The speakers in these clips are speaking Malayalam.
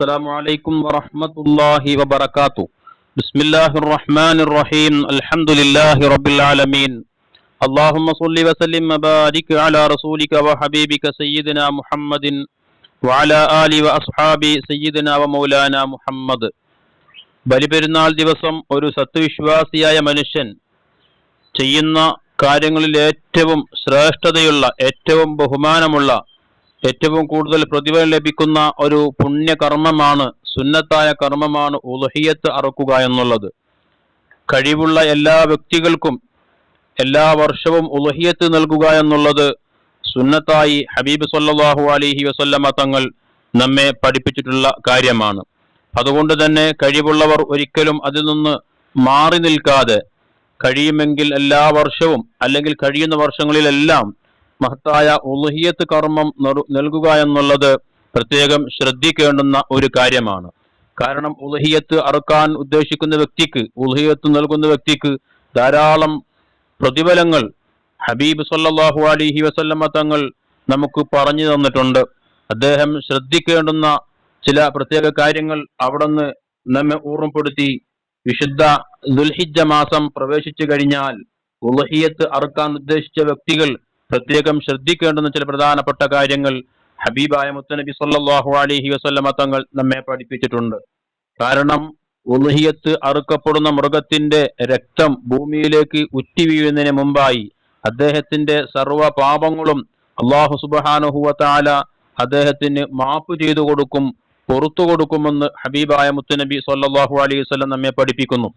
السلام عليكم ورحمة الله وبركاته بسم الله الرحمن الرحيم الحمد لله رب العالمين اللهم صل وسلم وبارك على رسولك وحبيبك سيدنا محمد وعلى آله وأصحاب سيدنا ومولانا محمد ബലിപെരുന്നാൾ ദിവസം ഒരു സത്യവിശ്വാസിയായ മനുഷ്യൻ ചെയ്യുന്ന കാര്യങ്ങളിൽ ഏറ്റവും ശ്രേഷ്ഠതയുള്ള ഏറ്റവും ബഹുമാനമുള്ള ഏറ്റവും കൂടുതൽ പ്രതിഫലം ലഭിക്കുന്ന ഒരു പുണ്യകർമ്മമാണ് സുന്നത്തായ കർമ്മമാണ് ഉലഹിയത്ത് അറക്കുക എന്നുള്ളത്. കഴിവുള്ള എല്ലാ വ്യക്തികൾക്കും എല്ലാ വർഷവും ഉലഹിയത്ത് നൽകുക എന്നുള്ളത് സുന്നത്തായി ഹബീബ് സല്ലാഹു അലിഹി വസല്ലമ തങ്ങൾ നമ്മെ പഠിപ്പിച്ചിട്ടുള്ള കാര്യമാണ്. അതുകൊണ്ട് തന്നെ കഴിവുള്ളവർ ഒരിക്കലും അതിൽ നിന്ന് മാറി നിൽക്കാതെ കഴിയുമെങ്കിൽ എല്ലാ വർഷവും അല്ലെങ്കിൽ കഴിയുന്ന വർഷങ്ങളിലെല്ലാം മഹത്തായ ഉലഹിയത്ത് കർമ്മം നൽകുക എന്നുള്ളത് പ്രത്യേകം ശ്രദ്ധിക്കേണ്ടുന്ന ഒരു കാര്യമാണ്. കാരണം ഉലഹിയത്ത് അറുക്കാൻ ഉദ്ദേശിക്കുന്ന വ്യക്തിക്ക് ഉലഹിയത്ത് നൽകുന്ന വ്യക്തിക്ക് ധാരാളം പ്രതിഫലങ്ങൾ ഹബീബ് സല്ലാഹു അലിഹി വസല്ലമ്മ തങ്ങൾ നമുക്ക് പറഞ്ഞു തന്നിട്ടുണ്ട്. അദ്ദേഹം ശ്രദ്ധിക്കേണ്ടുന്ന ചില പ്രത്യേക കാര്യങ്ങൾ അവിടുന്ന് നമ്മെ ഓർമ്മപ്പെടുത്തി. വിശുദ്ധ ദുൽഹിജ മാസം പ്രവേശിച്ചു കഴിഞ്ഞാൽ ഉലഹിയത്ത് അറുക്കാൻ ഉദ്ദേശിച്ച വ്യക്തികൾ പ്രത്യേകം ശ്രദ്ധിക്കേണ്ടുന്ന ചില പ്രധാനപ്പെട്ട കാര്യങ്ങൾ ഹബീബായ മുത്തനബി സല്ലാഹു അലഹി വസ്ല്ലമ തങ്ങൾ നമ്മെ പഠിപ്പിച്ചിട്ടുണ്ട്. കാരണം ഉൽഹിയത്ത് അറുക്കപ്പെടുന്ന മൃഗത്തിന്റെ രക്തം ഭൂമിയിലേക്ക് ഉറ്റി വീഴുന്നതിന് മുമ്പായി അദ്ദേഹത്തിന്റെ സർവ പാപങ്ങളും അള്ളാഹു സുബാനുഹുവത്താല അദ്ദേഹത്തിന് മാപ്പ് ചെയ്തു കൊടുക്കും പുറത്തു കൊടുക്കുമെന്ന് ഹബീബായ മുത്തുനബി സല്ലാഹു അലൈഹി വസ്ലം നമ്മെ പഠിപ്പിക്കുന്നു.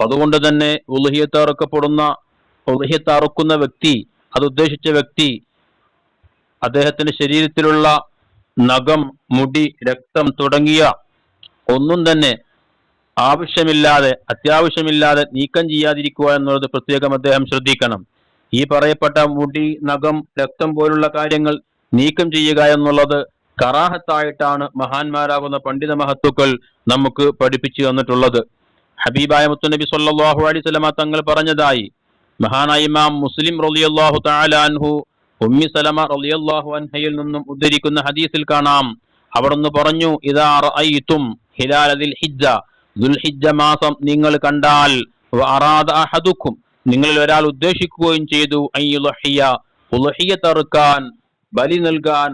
അതുകൊണ്ട് തന്നെ ഉൽഹിയത്ത് അറുക്കപ്പെടുന്ന ഉൽഹിയത്ത് അറുക്കുന്ന വ്യക്തി അത് ഉദ്ദേശിച്ച വ്യക്തി അദ്ദേഹത്തിന്റെ ശരീരത്തിലുള്ള നഖം മുടി രക്തം തുടങ്ങിയ ഒന്നും തന്നെ ആവശ്യമില്ലാതെ അത്യാവശ്യമില്ലാതെ നീക്കം ചെയ്യാതിരിക്കുക എന്നുള്ളത് പ്രത്യേകം അദ്ദേഹം ശ്രദ്ധിക്കണം. ഈ പറയപ്പെട്ട മുടി നഖം രക്തം പോലുള്ള കാര്യങ്ങൾ നീക്കം ചെയ്യുക എന്നുള്ളത് കറാഹത്തായിട്ടാണ് മഹാന്മാരാകുന്ന പണ്ഡിത മഹത്തുക്കൾ നമുക്ക് പഠിപ്പിച്ചു തന്നിട്ടുള്ളത്. ഹബീബായ മുത്തുനബി സല്ലാഹു അലൈഹി തങ്ങൾ പറഞ്ഞതായി മഹാനായ ഇമാം മുസ്ലിം റളിയല്ലാഹു തആല അൻഹു ഉമ്മി സലമ റളിയല്ലാഹു അൻഹയിൽ നിന്നും ഉദ്ധരിക്കുന്ന ഹദീസിൽ കാണാം. അവിടുന്ന് പറഞ്ഞു ഇദാ റഅയ്തും ഹിലാല ഹിജ്ജ ദുൽഹിജ്ജ മാസം നിങ്ങൾ കണ്ടാൽ അറാദ അഹദുക്കും നിങ്ങളിൽ ഒരാൾ ഉദ്ദേശിക്കുകയും ചെയ്തു തറുക്കാൻ ബലി നൽകാൻ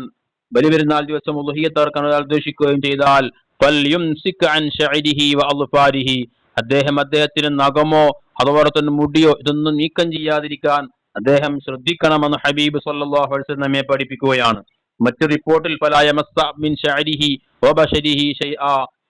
ബലി പെരുന്നാൾ ദിവസം തറുക്കാൻ ഒരാൾ ഉദ്ദേശിക്കുകയും ചെയ്താൽ അദ്ദേഹം അദ്ദേഹത്തിന് നഖമോ അതുപോലെ തന്നെ മുടിയോ ഇതൊന്നും നീക്കം ചെയ്യാതിരിക്കാൻ അദ്ദേഹം ശ്രദ്ധിക്കണമെന്ന് ഹബീബ് സല്ലാഹു അലൈഹി നമ്മെ പഠിപ്പിക്കുകയാണ്. മറ്റു റിപ്പോർട്ടിൽ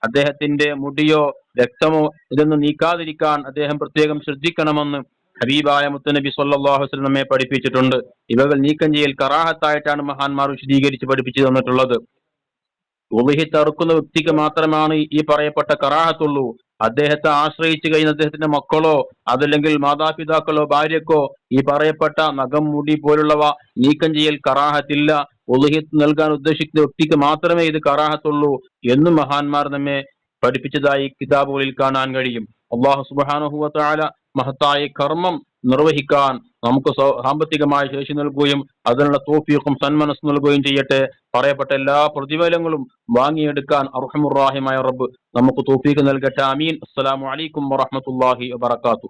അദ്ദേഹത്തിന്റെ മുടിയോ രക്തമോ ഇതൊന്നും നീക്കാതിരിക്കാൻ അദ്ദേഹം പ്രത്യേകം ശ്രദ്ധിക്കണമെന്ന് ഹബീബായ മുത്തനബി സല്ലാഹു വസ്ലം നമ്മെ പഠിപ്പിച്ചിട്ടുണ്ട്. ഇവകൾ നീക്കം ചെയ്യൽ കറാഹത്തായിട്ടാണ് മഹാന്മാർ വിശദീകരിച്ച് പഠിപ്പിച്ചു തന്നിട്ടുള്ളത്. ഉലഹി തറുക്കുന്ന വ്യക്തിക്ക് മാത്രമാണ് ഈ പറയപ്പെട്ട കറാഹത്തുള്ളൂ. അദ്ദേഹത്തെ ആശ്രയിച്ചു കഴിഞ്ഞ അദ്ദേഹത്തിന്റെ മക്കളോ അതല്ലെങ്കിൽ മാതാപിതാക്കളോ ഭാര്യക്കോ ഈ പറയപ്പെട്ട നഖം മുടി പോലുള്ളവ നീക്കം ചെയ്യൽ കറാഹത്തില്ല. ഒലുഹിത്ത് നൽകാൻ ഉദ്ദേശിക്കുന്ന വ്യക്തിക്ക് മാത്രമേ ഇത് കറാഹത്തുള്ളൂ എന്നും മഹാന്മാർ നമ്മെ പഠിപ്പിച്ചതായി കിതാബുകളിൽ കാണാൻ കഴിയും. അള്ളാഹു സുബാനുഹുവല മഹത്തായ കർമ്മം നിർവഹിക്കാൻ നമുക്ക് സാമ്പത്തികമായ ശേഷി നൽകുകയും അതിനുള്ള തോഫീഖും സന്മനസ് നൽകുകയും ചെയ്യട്ടെ. പറയപ്പെട്ട എല്ലാ പ്രതിഫലങ്ങളും വാങ്ങിയെടുക്കാൻ അർഹമുറാഹിമായ റബ്ബ് നമുക്ക് തോഫീക്ക് നൽകട്ടെ. അമീൻ അസ്സലാമു അലൈക്കും വറഹമത്തല്ലാഹി വബർക്കാത്തു